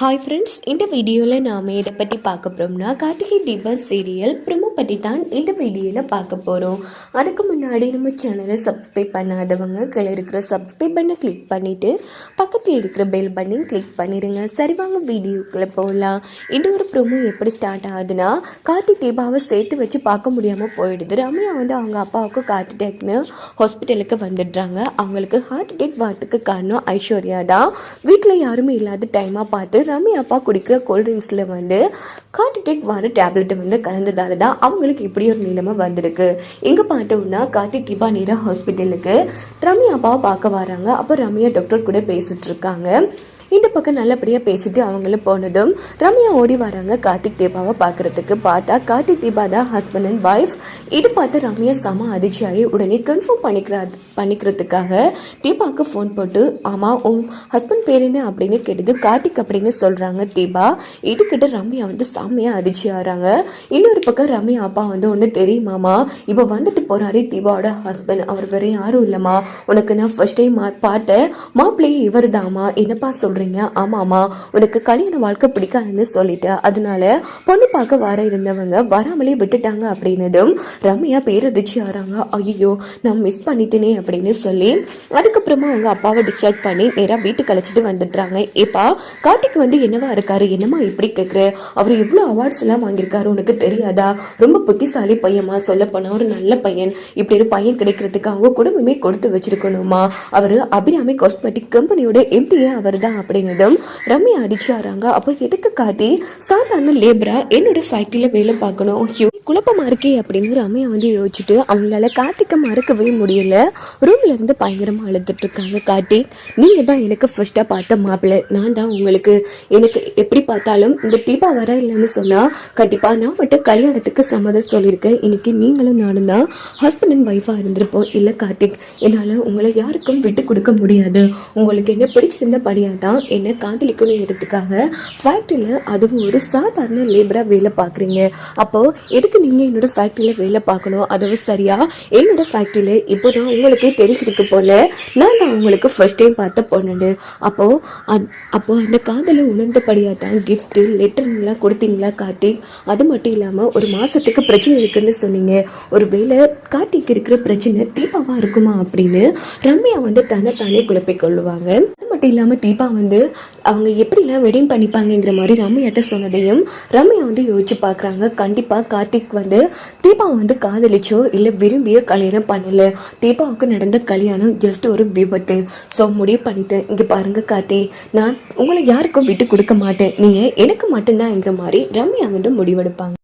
Hi friends இந்த வீடியோவில் நாம் எதை பற்றி பார்க்க போகிறோம்னா கார்த்திகை தீபம் சீரியல் ப்ரொமோ பற்றி தான் இந்த வீடியோவில் பார்க்க போகிறோம் அதுக்கு முன்னாடி நம்ம சேனலை சப்ஸ்கிரைப் பண்ணாதவங்க கீழே இருக்கிற சப்ஸ்கிரைப் பண்ண கிளிக் பண்ணிவிட்டு பக்கத்தில் இருக்கிற பெல் பண்ணி கிளிக் பண்ணிடுங்க சரி வாங்க வீடியோக்குள்ளே போகலாம் இந்த ஒரு ப்ரொமோ எப்படி ஸ்டார்ட் ஆகுதுன்னா கார்த்தி தீபாவை சேர்த்து வச்சு பார்க்க முடியாமல் போயிடுது. ரம்யா வந்து அவங்க அப்பாவுக்கு கார்த்தி அட்டேக்னு ஹாஸ்பிட்டலுக்கு வந்துடுறாங்க. அவங்களுக்கு ஹார்ட் அட்டாக் வரத்துக்கு காரணம் ஐஸ்வர்யா தான். வீட்டில் யாருமே இல்லாத டைமாக பார்த்து ரம்யா அப்பா குடிக்கிற கோல்ட்ரிங்க்ஸில் வந்து கார்த்திகேக் வர டேப்லெட்டை வந்து கலந்ததால தான் அவங்களுக்கு இப்படி ஒரு நிலைமை வந்திருக்கு. இங்கே பார்த்தோம்னா கார்த்திக் தீபா நேராக ஹாஸ்பிட்டலுக்கு ரம்யா அப்பாவை பார்க்க வராங்க. அப்போ ரம்யா டாக்டர் கூட பேசிட்டு இருக்காங்க. இந்த பக்கம் நல்லபடியாக பேசிட்டு அவங்களும் போனதும் ரம்யா ஓடி வராங்க கார்த்திக் தீபாவை பார்க்கறதுக்கு. பார்த்தா கார்த்திக் தீபா தான் ஹஸ்பண்ட் அண்ட் ஒய்ஃப் இது பார்த்து ரம்யா செம அதிர்ச்சியாகி உடனே கன்ஃபார்ம் பண்ணிக்கிறா பண்ணிக்கிறதுக்காக தீபாவுக்கு ஃபோன் போட்டு ஆமாம் உன் ஹஸ்பண்ட் பேர் என்ன? அப்படின்னு கேட்டது கார்த்திக் அப்படின்னு சொல்கிறாங்க தீபா. இதுக்கிட்ட ரம்யா வந்து செம்மையாக அதிர்ச்சி ஆகிறாங்க இன்னொரு பக்கம் ரம்யா அப்பா வந்து ஒன்று தெரியுமாமா இப்போ வந்துட்டு போகிறாரு தீபாவோட ஹஸ்பண்ட் அவர் வேறு யாரும் இல்லைம்மா. உனக்கு நான் ஃபர்ஸ்ட் டைம் பார்த்தேன். மாப்பிள்ளையே இவர் தாம்மா என்னப்பா சொல்கிறீங்க ஆமாம்மா உனக்கு கல்யாண வாழ்க்கை பிடிக்காதுன்னு சொல்லிட்டு. அதனால பொண்ணு பார்க்க வர இருந்தவங்க வராமலே விட்டுட்டாங்க அப்படின்னதும் ரம்யா பேரதிச்சு ஆறாங்க ஐயோ நான் மிஸ் பண்ணிட்டேனே அப்படின்னு சொல்லி அதுக்கப்புறமா அவங்க அப்பாவை டிஸ்சார்ஜ் பண்ணி நேராக வீட்டுக்கு அழைச்சிட்டு வந்துடுறாங்க. ஏப்பா கார்த்திக் வந்து என்னவா இருக்காரு? என்னம்மா இப்படி கேட்குற அவர் எவ்வளோ அவார்ட்ஸ் எல்லாம் வாங்கியிருக்காரு உனக்கு தெரியாதா? ரொம்ப புத்திசாலி பையமா சொல்ல ஒரு நல்ல பையன். இப்படி ஒரு பையன் கிடைக்கிறதுக்கு அவங்க குடும்பமே கொடுத்து வச்சிருக்கணுமா அவர் அபிராமி காஸ்மெட்டிக் கம்பெனியோட எம்டிஏ அவர் தான் அப்படின்னதும் ரம்யா அதிர்ச்சியாராங்க அப்போ எதுக்கு காத்தி சாதாரண லேபரா என்னோட ஃபேக்ட்ரியில் வேலை பார்க்கணும். ஐயோ குழப்பமா இருக்கே அப்படின்னு ரம்யா வந்து யோசிச்சுட்டு அவங்களால கார்த்திக்க மறக்கவே முடியல. ரூம்ல இருந்து பயங்கரமா அழுதுட்டு இருக்காங்க கார்த்திக் நீங்க தான் எனக்கு ஃபர்ஸ்டா பார்த்த மாப்பிள்ளை. நான் தான் உங்களுக்கு எனக்கு எப்படி பார்த்தாலும் இந்த தீபா வர இல்லைன்னு சொன்னா கண்டிப்பா நான் மட்டும் கல்யாணத்துக்கு சம்மதம் சொல்லியிருக்கேன். இன்னைக்கு நீங்களும் நானும் தான் ஹஸ்பண்ட் அண்ட் ஒய்ஃபா இருந்திருப்போம். இல்ல கார்த்திக் என்னால உங்களை யாருக்கும் விட்டு கொடுக்க முடியாது. உங்களுக்கு என்ன பிடிச்சிருந்த படியா தான் என்ன காதலிக்கணுங்கிறதுக்காக ஃபேக்ட்ரியில் அதுவும் ஒரு சாதாரண லேபராக வேலை பார்க்குறீங்க. அப்போ எதுக்கு நீங்கள் என்னோட ஃபேக்ட்ரியில வேலை பார்க்கணும்? அதுவும் சரியா? என்னோட ஃபேக்ட்ரியில் இப்போ தான் உங்களுக்கே தெரிஞ்சிருக்கு போல. நான் தான் உங்களுக்கு ஃபர்ஸ்ட் டைம் பார்த்த பொண்ணு அப்போ அத் அப்போ அந்த காதலை உணர்ந்தபடியாக தான் கிஃப்ட்டு லெட்டர்லாம் கொடுத்தீங்களா கார்த்திக் அது மட்டும் இல்லாமல் ஒரு மாதத்துக்கு பிரச்சனை இருக்குன்னு சொன்னீங்க. ஒரு வேளை கார்த்திக் இருக்கிற பிரச்சனை தீபாவாக இருக்குமா அப்படின்னு ரம்யா வந்து தன்னை தானே குழப்பிக் கொள்ளுவாங்க. மட்டும் இல்லாமல் தீபா வந்து அவங்க எப்படிலாம் வெட்டிங் பண்ணிப்பாங்கங்கிற மாதிரி ரம்யாட்ட சொன்னதையும் ரம்யா வந்து யோசிச்சு பார்க்குறாங்க கண்டிப்பாக கார்த்திக் வந்து தீபாவை வந்து காதலிச்சோ இல்லை விரும்பியோ கல்யாணம் பண்ணல. தீபாவுக்கு நடந்த கல்யாணம் ஜஸ்ட் ஒரு விபத்து. ஸோ முடிவு பண்ணிட்டேன் இங்கே பாருங்கள் கார்த்தி நான் உங்களை யாருக்கும் விட்டு கொடுக்க மாட்டேன். நீங்கள் எனக்கு மட்டும்தான்ங்கிற மாதிரி ரம்யா வந்து முடிவெடுப்பாங்க.